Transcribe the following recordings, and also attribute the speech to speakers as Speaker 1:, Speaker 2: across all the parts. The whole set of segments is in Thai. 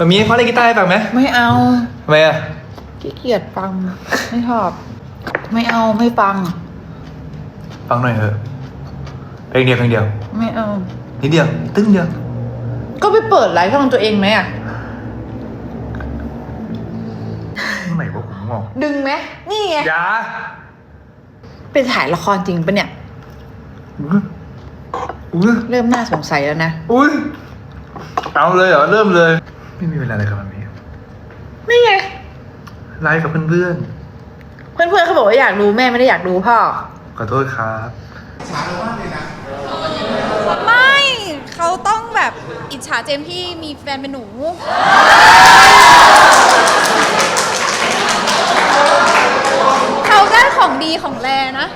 Speaker 1: แบบนี้เขาเล่นกีตาร์ให้ฟังไหม
Speaker 2: ไม่เอา
Speaker 1: ทำไมอะ
Speaker 2: ขี้เกียจฟัง ไม่ชอบ ไม่เอาไม่ฟัง
Speaker 1: ฟังหน่อยเถอะเพลงเดียวเพลงเดียว
Speaker 2: ไม่เอา
Speaker 1: นิดเดียว ตึ้งเดียว
Speaker 2: ก็ไปเปิดไลฟ์ช่องตัวเองไหมอะ
Speaker 1: เมื่อไหร่วะผมงอก
Speaker 2: ดึงไหมนี่ไง
Speaker 1: อย่า
Speaker 2: เป็นถ่ายละครจริงปะเนี่ย
Speaker 1: อุ้ยอุ้ย
Speaker 2: เริ่มน่าสงสัยแล้วนะ
Speaker 1: อุ้ยเอาเลยเหรอ เริ่มเลย ไม่มีเวลาอะไรกับมันนี้
Speaker 2: นี่ไง
Speaker 1: ไลฟ์กับเพื่อน
Speaker 2: เพื่อนๆเขาบอกว่าอยากรู้แม่ไม่ได้อยากรู้พ่อ
Speaker 1: ๆขอโทษครับ
Speaker 3: ไม่เขาต้องแบบอิจฉาเจมส์ที่มีแฟนเป็นหนู เขาได้ของดีของแรนะ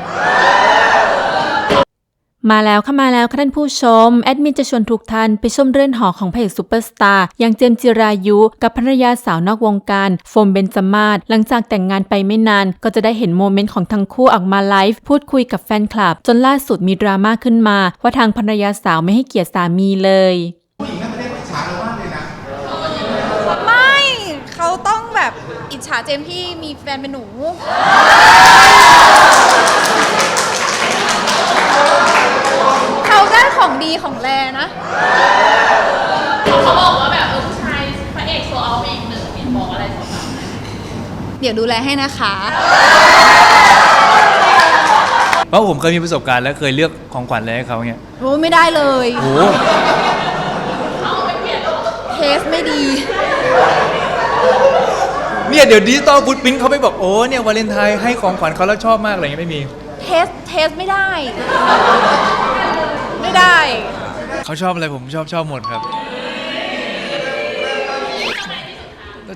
Speaker 4: มาแล้วค่ะมาแล้วค่ะท่านผู้ชม แอดมินจะชวนทุกท่านไปชมเรือนหอของพระเอกซูเปอร์สตาร์อย่างเจมส์จิรายุ กับภรรยาสาวนอกวงการโฟมเบนจมาศหลังจากแต่งงานไปไม่นาน ก็จะได้เห็นโมเมนต์ของทั้งคู่ออกมาไลฟ์พูดคุยกับแฟนคลับ จนล่าสุดมีดราม่าขึ้นมา ว่าทางภรรยาสาวไม่ให้เกียรติสามีเลย
Speaker 3: ไม่เขาต้องแบบอิจฉาเจมส์ที่มีแฟนเป็นหนู ขาได้ของดีของแรนะ
Speaker 5: เขาบอกว่าแบบเออผู้ชายพระเอกโซเอาไปอีกหนึ่งเห็นบอกอะไรสองสาม
Speaker 3: เดี๋ยวดูแลให้นะคะ
Speaker 6: เพราะผมเคยมีประสบการณ์และเคยเลือกของขวัญอะไรให้เขาเนี่ย
Speaker 3: โอ้ไม่ได้เลย
Speaker 6: โอ้โห
Speaker 3: เทสไม่ดี
Speaker 6: เนี่ยเดี๋ยวดิจิตอลฟุตพิ้นเขาไปบอกโอ้เนี่ยวาเลนไทน์ให้ของขวัญเขาแล้วชอบมากอะไรเงี้ยไม่มี
Speaker 3: เทสเทสไม่ได้ ไม่ได้
Speaker 6: เขาชอบอะไรผมชอบชอบหมดครับ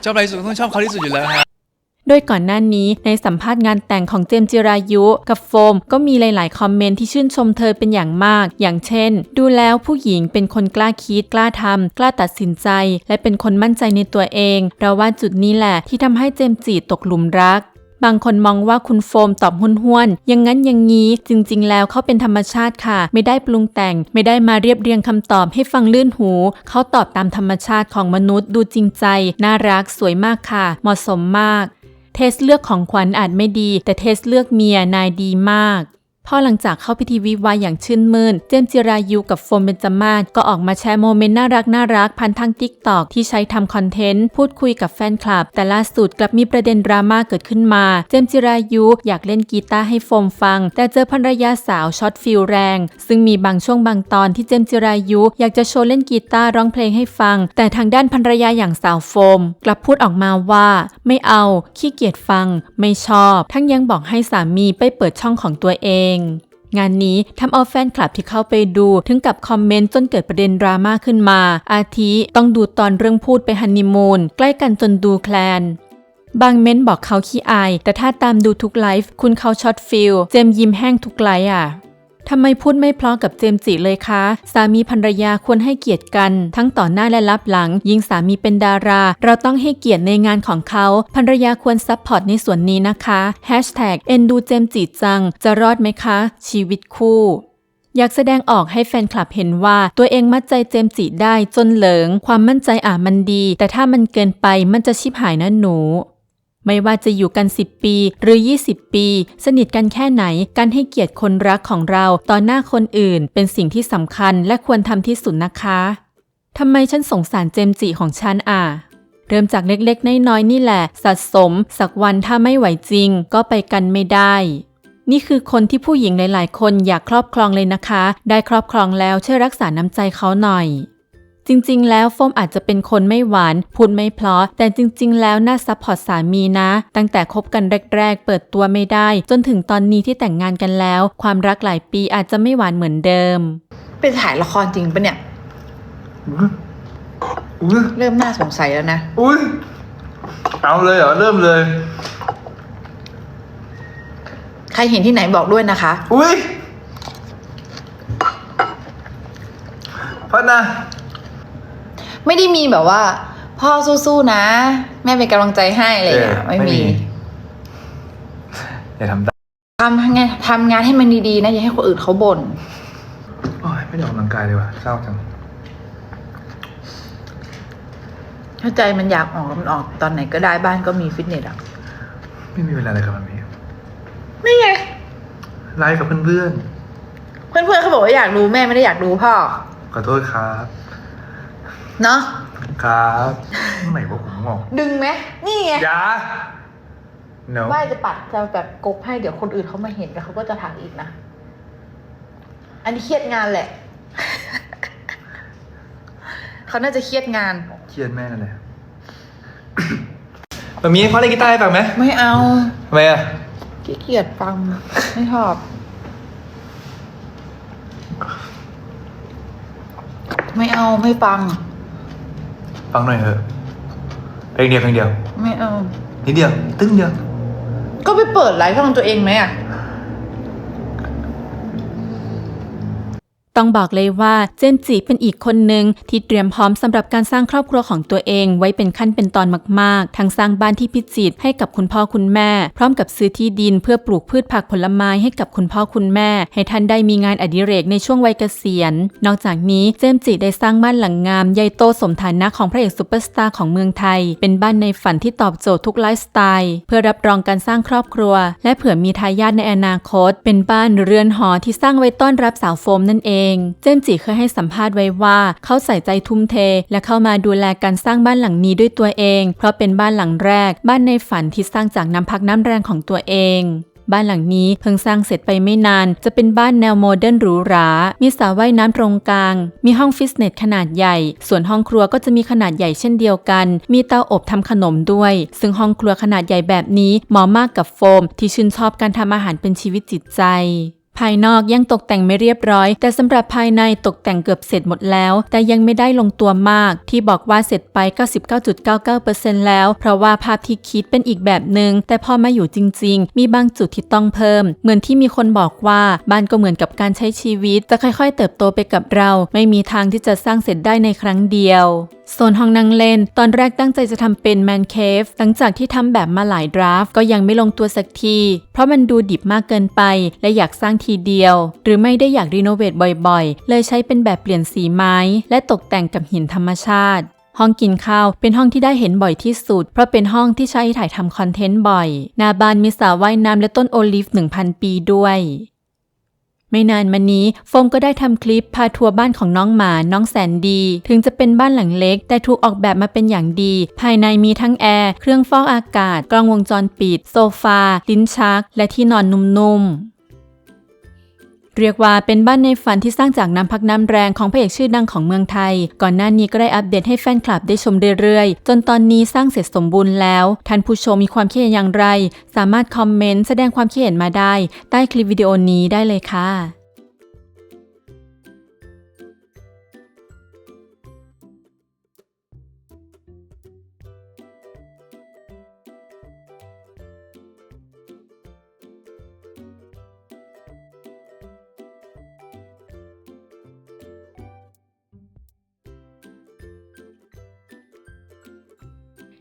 Speaker 6: ชอบอะไรที่สุดต้องชอบเขาที่สุดอยู่แล้วฮะ
Speaker 4: โดยก่อนหน้านี้ในสัมภาษณ์งานแต่งของเจมส์จิรายุกับโฟม ก็มีหลาย ๆ คอมเมนต์ที่ชื่นชมเธอเป็นอย่างมาก อย่างเช่น ดูแล้วผู้หญิงเป็นคนกล้าคิด กล้าทำกล้าตัดสินใจ และเป็นคนมั่นใจในตัวเอง เราว่าจุดนี้แหละที่ทำให้เจมส์จีตกหลุมรัก บางคนมองว่าคุณโฟมตอบห้วนๆอย่างนั้นอย่างนี้ จริง ๆ แล้วเขาเป็นธรรมชาติค่ะ ไม่ได้ปรุงแต่ง ไม่ได้มาเรียบเรียงคำตอบให้ฟังลื่นหู เขาตอบตามธรรมชาติของมนุษย์ดูจริงใจ น่ารักสวยมากค่ะ เหมาะสมมาก เทสเลือกของขวัญอาจไม่ดี แต่เทสเลือกเมียนายดีมาก พอหลังจากเข้าพิธีวิวาอย่างชื่นมื่น เจมส์จิรายุกับโฟมเบนจามาก็ออกมาแชร์โมเมนต์น่ารักน่ารักผ่านทางทิกตอกที่ใช้ทำคอนเทนต์ พูดคุยกับแฟนคลับ แต่ล่าสุดกลับมีประเด็นดราม่าเกิดขึ้นมา เจมส์จิรายุอยากเล่นกีตาร์ให้โฟมฟัง แต่เจอภรรยาสาวช็อตฟิลแรง ซึ่งมีบางช่วงบางตอนที่เจมส์จิรายุอยากจะโชว์เล่นกีตาร์ร้องเพลงให้ฟัง แต่ทางด้านภรรยาอย่างสาวโฟม กลับพูดออกมาว่า ไม่เอาขี้เกียจฟัง ไม่ชอบ ทั้งยังบอกให้สามีไปเปิดช่องของตัวเองงานนี้ทำเอาแฟนคลับที่เข้าไปดู ถึงกับคอมเมนต์จนเกิดประเด็นดราม่าขึ้นมา อาทิต้องดูตอนเรื่องพูดไปฮันนีมูนใกล้กันจนดูแคลนบางเม้นบอกเขาขี้อาย แต่ถ้าตามดูทุกไลฟ์คุณเขาช็อตฟิลเจมยิ้มแห้งทุกไลฟ์อะ ทำไมพูดไม่เพราะกับเจมส์จิเลยคะ สามีภรรยาควรให้เกียรติกัน ทั้งต่อหน้าและรับหลัง ยิ่งสามีเป็นดารา เราต้องให้เกียรติในงานของเขาภรรยาควรซัพพอร์ตในส่วนนี้นะคะ Hashtag เอ็นดูเจมส์จิจัง จะรอดไหมคะ ชีวิตคู่อยากแสดงออกให้แฟนคลับเห็นว่าตัวเองมัดใจเจมจิได้จนเหลิง ความมั่นใจอะมันดี แต่ถ้ามันเกินไปมันจะชิบหายนะหนู ไม่ว่าจะอยู่กัน 10 ปี หรือ 20 ปี สนิทกันแค่ไหน การให้เกียรติคนรักของเราต่อหน้าคนอื่น เป็นสิ่งที่สำคัญและควรทำที่สุดนะคะทำไมฉันสงสารเจมจิของฉันอะเริ่มจากเล็กๆ น้อยๆ นี่แหละ สะสม สักวันถ้าไม่ไหวจริง ก็ไปกันไม่ได้ นี่คือคนที่ผู้หญิงหลายๆ คนอยากครอบครองเลยนะคะ ได้ครอบครองแล้วช่วยรักษาน้ำใจเขาหน่อย จริง ๆ แล้วโฟมอาจจะเป็นคนไม่หวาน พูดไม่เพราะแต่จริง ๆ แล้วน่าซัพพอร์ตสามีนะ ตั้งแต่คบกันแรก ๆ เปิดตัวไม่ได้ จนถึงตอนนี้ที่แต่งงานกันแล้ว ความรักหลายปีอาจจะไม่หวานเหมือนเดิม
Speaker 2: เป็นถ่ายละครจริงปะเนี่ย
Speaker 1: อุ้ยอุ้ย
Speaker 2: เริ่มน่าสงสัยแล้วนะ
Speaker 1: อุ้ยเอาเลยเหรอ เริ่มเลย
Speaker 2: ใครเห็นที่ไหนบอกด้วยนะคะ
Speaker 1: อุ้ยพัดนะ
Speaker 2: ไม่ได้มีแบบว่า พ่อสู้ๆนะ แม่เป็นกำลังใจให้อะไรอย่างเงี้ย
Speaker 1: เออ
Speaker 2: ไม่มี
Speaker 1: อย่าทำตาม
Speaker 2: ทำงานทำงานให้มันดีๆนะ อย่าให้คนอื่นเขาบ่น
Speaker 1: โอ้ยไม่ได้ออกกำลังกายเลยว่ะเศร้าจัง
Speaker 2: เข้าใจมันอยากออกมันออกตอนไหนก็ได้บ้านก็มีฟิตเนสอะ
Speaker 1: ไม่มีเวลาเลยครับมันมี
Speaker 2: นี่ไง
Speaker 1: ไลฟ์กับเพื่อน
Speaker 2: เพื่อนๆเขาบอกว่าอยากรู้แม่ไม่ได้อยากรู้พ่อ
Speaker 1: ๆขอโทษครับ
Speaker 2: เนาะ
Speaker 1: ครับเมื่อไหร่ว่าผมงอก
Speaker 2: ดึงไหมนี่ไง
Speaker 1: อยา no
Speaker 2: ว่าจะปัดจะแบบกบให้เดี๋ยวคนอื่นเขามาเห็นแล้วเขาก็จะถามอีกนะ อันนี้เครียดงานแหละ เขาน่าจะเครียดงาน
Speaker 1: เครียดแม่นั่นแหละ
Speaker 6: แบบนี้พ่อเล่นกีตาร์ให้ฟังไหม
Speaker 2: ไม่เอา
Speaker 6: ทำไมอะ
Speaker 2: ขี้เกียจฟังไม่ชอบ ไม่เอาไม่ฟัง
Speaker 1: ฟังหน่อยเถอะเพลงเดียวเพลงเดียว
Speaker 2: ไม่เอา
Speaker 1: นิดเดียว ตึ้งเดียว
Speaker 2: ก็ไปเปิดไลฟ์ของตัวเองไหมอะ
Speaker 4: ต้องบอกเลยว่าเจนจิเป็นอีกคนหนึ่งที่เตรียมพร้อมสำหรับการสร้างครอบครัวของตัวเอง ไว้เป็นขั้นเป็นตอนมาก ๆ ทั้งสร้างบ้านที่พิจิตรให้กับคุณพ่อคุณแม่ พร้อมกับซื้อที่ดินเพื่อปลูกพืชผักผลไม้ให้กับคุณพ่อคุณแม่ ให้ท่านได้มีงานอดิเรกในช่วงวัยเกษียณ นอกจากนี้เจมจิได้สร้างบ้านหลังงามใหญ่โตสมฐานะของพระเอกซูเปอร์สตาร์ของเมืองไทย เป็นบ้านในฝันที่ตอบโจทย์ทุกไลฟ์สไตล์ เพื่อรับรองการสร้างครอบครัว และเผื่อมีทายาทในอนาคต เป็นบ้านเรือนหอที่สร้างไว้ต้อนรับสาวโฟมนั่นเองเจมส์จิเคยให้สัมภาษณ์ไว้ว่าเขาใส่ใจทุ่มเท และเข้ามาดูแลการสร้างบ้านหลังนี้ด้วยตัวเอง เพราะเป็นบ้านหลังแรก บ้านในฝันที่สร้างจากน้ำพักน้ำแรงของตัวเองบ้านหลังนี้เพิ่งสร้างเสร็จไปไม่นาน จะเป็นบ้านแนวโมเดิร์นหรูหรา มีสระว่ายน้ำตรงกลาง มีห้องฟิตเนสขนาดใหญ่ ส่วนห้องครัวก็จะมีขนาดใหญ่เช่นเดียวกัน มีเตาอบทำขนมด้วย ซึ่งห้องครัวขนาดใหญ่แบบนี้เหมาะมากกับโฟม ที่ชื่นชอบการทำอาหารเป็นชีวิตจิตใจ ภายนอกยังตกแต่งไม่เรียบร้อย แต่สำหรับภายในตกแต่งเกือบเสร็จหมดแล้ว แต่ยังไม่ได้ลงตัวมาก ที่บอกว่าเสร็จไป 99.99%แล้ว เพราะว่าภาพที่คิดเป็นอีกแบบหนึง่งแต่พอมาอยู่จริง ๆ มีบางจุดที่ต้องเพิ่ม เหมือนที่มีคนบอกว่าบ้านก็เหมือนกับการใช้ชีวิต จะค่อย ๆ เติบโตไปกับเรา ไม่มีทางที่จะสร้างเสร็จได้ในครั้งเดียว โซนห้องนั่งเล่น ตอนแรกตั้งใจจะทำเป็นแมนเคฟหลังจากที่ทำแบบมาหลายดราฟต์ก็ยังไม่ลงตัวสักที เพราะมันดูดิบมากเกินไป และอยากสร้างทีเดียว หรือไม่ได้อยากรีโนเวทบ่อยๆ เลยใช้เป็นแบบเปลี่ยนสีไม้ และตกแต่งกับหินธรรมชาติห้องกินข้าวเป็นห้องที่ได้เห็นบ่อยที่สุด เพราะเป็นห้องที่ใช้ถ่ายทำคอนเทนต์บ่อย หนาบานมีสระว่ายน้ำและต้นโอลิฟ 1,000 ปีด้วย ไม่นานมานี้โฟมก็ได้ทำคลิปพาทัวร์บ้านของน้องหมา น้องแสนดี ถึงจะเป็นบ้านหลังเล็ก แต่ถูกออกแบบมาเป็นอย่างดี ภายในมีทั้งแอร์ เครื่องฟอกอากาศ กล้องวงจรปิด โซฟา ลิ้นชัก และที่นอนนุ่มๆ เรียกว่าเป็นบ้านในฝันที่สร้างจากน้ำพักน้ำแรงของพระเอกชื่อดังของเมืองไทย ก่อนหน้านี้ก็ได้อัปเดตให้แฟนคลับได้ชมเรื่อยๆ จนตอนนี้สร้างเสร็จสมบูรณ์แล้ว ท่านผู้ชมมีความคิดเห็นอย่างไร สามารถคอมเมนต์แสดงความคิดเห็นมาได้ ใต้คลิปวิดีโอนี้ได้เลยค่ะ